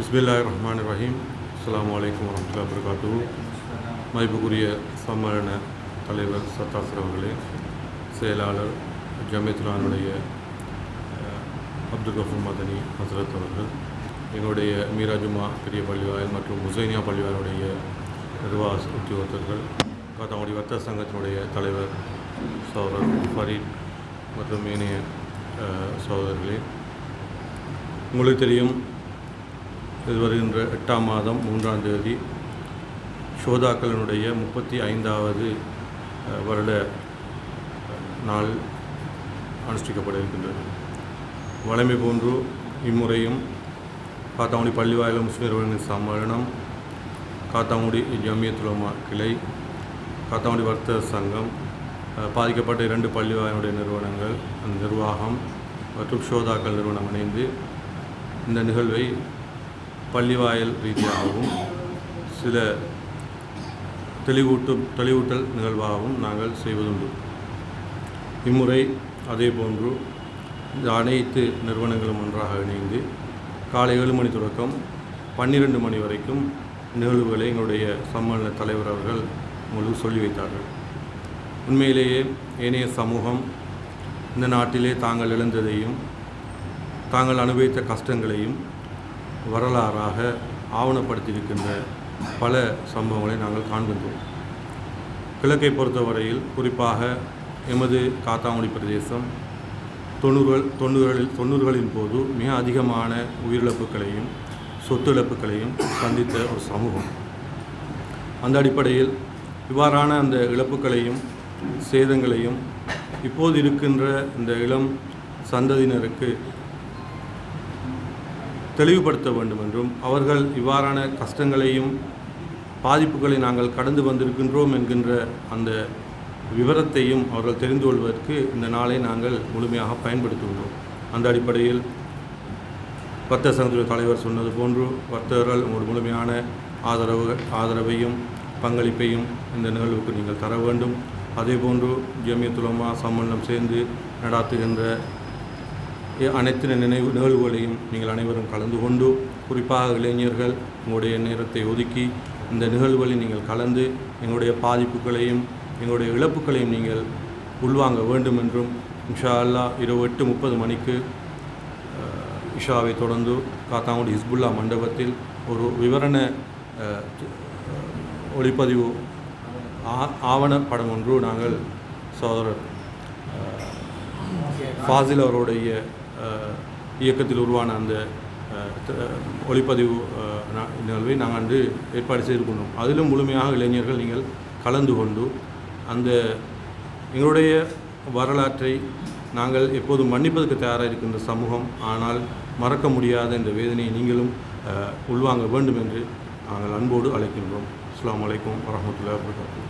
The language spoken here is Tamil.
பிஸ்மில்லாஹ் ரஹ்மான் ரஹீம் அஸ்லாம் வலைக்கம் வரமத்துல்லா வபரகாத்து மதிப்புக்குரிய சம்மேளன தலைவர் சத்தாசர் அவர்களே செயலாளர் ஜமியத்துலானுடைய அப்துல் கஃபூர் மதனி ஹசரத் அவர்கள் எங்களுடைய மீராஜுமா பெரிய பள்ளிவாயல் மற்றும் முசைனியா பள்ளிவாயலுடைய நிர்வாக உத்தியோகத்தர்கள் காத்தாங்குடி வர்த்தக சங்கத்தினுடைய தலைவர் சௌரர் ஃபரீத் மற்றும் ஏனைய சகோதரர்களே உங்களுக்கு தெரியும் இது வருகின்ற எட்டாம் மாதம் மூன்றாம் தேதி. ஷோதாக்களினுடைய முப்பத்தி ஐந்தாவது வருட நாள் அனுஷ்டிக்கப்பட இருக்கின்றது. வளமை போன்று இம்முறையும் காத்தாங்குடி பள்ளிவாயில முஸ்லிம் நிறுவனங்களின் சம்மேளனம் காத்தாங்குடி ஜமியத்துலமா கிளை காத்தாங்குடி வர்த்தக சங்கம் பாதிக்கப்பட்ட இரண்டு பள்ளிவாயினுடைய நிறுவனங்கள் அந்த நிர்வாகம் மற்றும் ஷோதாக்கள் நிறுவனம் இணைந்து இந்த நிகழ்வை பள்ளிவாயல் ரீதியாகவும் சில தெளிவூட்டும் தெளிவூட்டல் நிகழ்வாகவும் நாங்கள் செய்வதுண்டு. இம்முறை அதேபோன்று இந்த அனைத்து நிறுவனங்களும் ஒன்றாக இணைந்து காலை ஏழு மணி தொடக்கம் பன்னிரெண்டு மணி வரைக்கும் நிகழ்வுகளை எங்களுடைய சம்மேளன தலைவர் அவர்கள் உங்களுக்கு சொல்லி வைத்தார்கள். உண்மையிலேயே ஏனைய சமூகம் இந்த நாட்டிலே தாங்கள் இழந்ததையும் தாங்கள் அனுபவித்த கஷ்டங்களையும் வரலாறாக ஆவணப்படுத்தியிருக்கின்ற பல சம்பவங்களை நாங்கள் காண்கின்றோம். கிழக்கை பொறுத்தவரையில் குறிப்பாக எமது காத்தாங்குடி பிரதேசம் தொண்ணூறுகள் தொண்ணூறுகளில் தொண்ணூறுகளின் போது மிக அதிகமான உயிரிழப்புகளையும் சொத்து இழப்புகளையும் சந்தித்த ஒரு சமூகம். அந்த அடிப்படையில் இவ்வாறான அந்த இழப்புகளையும் சேதங்களையும் இப்போது இருக்கின்ற இந்த இளம் சந்ததியினருக்கு தெளிவுபடுத்த வேண்டும் என்றும் அவர்கள் இவ்வாறான கஷ்டங்களையும் பாதிப்புகளை நாங்கள் கடந்து வந்திருக்கின்றோம் என்கின்ற அந்த விவரத்தையும் அவர்கள் தெரிந்து கொள்வதற்கு இந்த நாளை நாங்கள் முழுமையாக பயன்படுத்துகின்றோம். அந்த அடிப்படையில் வர்த்தக சங்கத்துடைய தலைவர் சொன்னது போன்று வர்த்தகர்கள் ஒரு முழுமையான ஆதரவு ஆதரவையும் பங்களிப்பையும் இந்த நிகழ்வுக்கு நீங்கள் தர வேண்டும். அதேபோன்று ஜமியத்துலமா சம்மன்னம் சேர்ந்து நடாத்துகின்ற அனைத்து நினைவு நிகழ்வுகளையும் நீங்கள் அனைவரும் கலந்து கொண்டு குறிப்பாக இளைஞர்கள் உங்களுடைய நேரத்தை ஒதுக்கி இந்த நிகழ்வுகளில் நீங்கள் கலந்து எங்களுடைய பாதிப்புகளையும் எங்களுடைய இழப்புகளையும் நீங்கள் உள்வாங்க வேண்டும் என்றும் இன்ஷா அல்லாஹ் இரவு எட்டு முப்பது மணிக்கு இஷாவை தொடர்ந்து காத்தாங்குடி ஹிஸ்புல்லா மண்டபத்தில் ஒரு விவரண ஒளிப்பதிவு ஆவணப்படம் ஒன்று நாங்கள் சகோதரர் அஹ், ஃபாசில் அவருடைய இயக்கத்தில் உருவான அந்த ஒளிப்பதிவு நிகழ்வை நாங்கள் வந்து ஏற்பாடு செய்திருக்கின்றோம் அதிலும் முழுமையாக இளைஞர்கள் நீங்கள் கலந்து கொண்டு அந்த எங்களுடைய வரலாற்றை நாங்கள் எப்போதும் மன்னிப்பதற்கு தயாராக இருக்கின்ற சமூகம் ஆனால் மறக்க முடியாத இந்த வேதனையை நீங்களும் உள்வாங்க வேண்டும் என்று நாங்கள் அன்போடு அழைக்கின்றோம். அஸ்ஸலாமு வலைக்கம் வரமத்துல வரகாத்து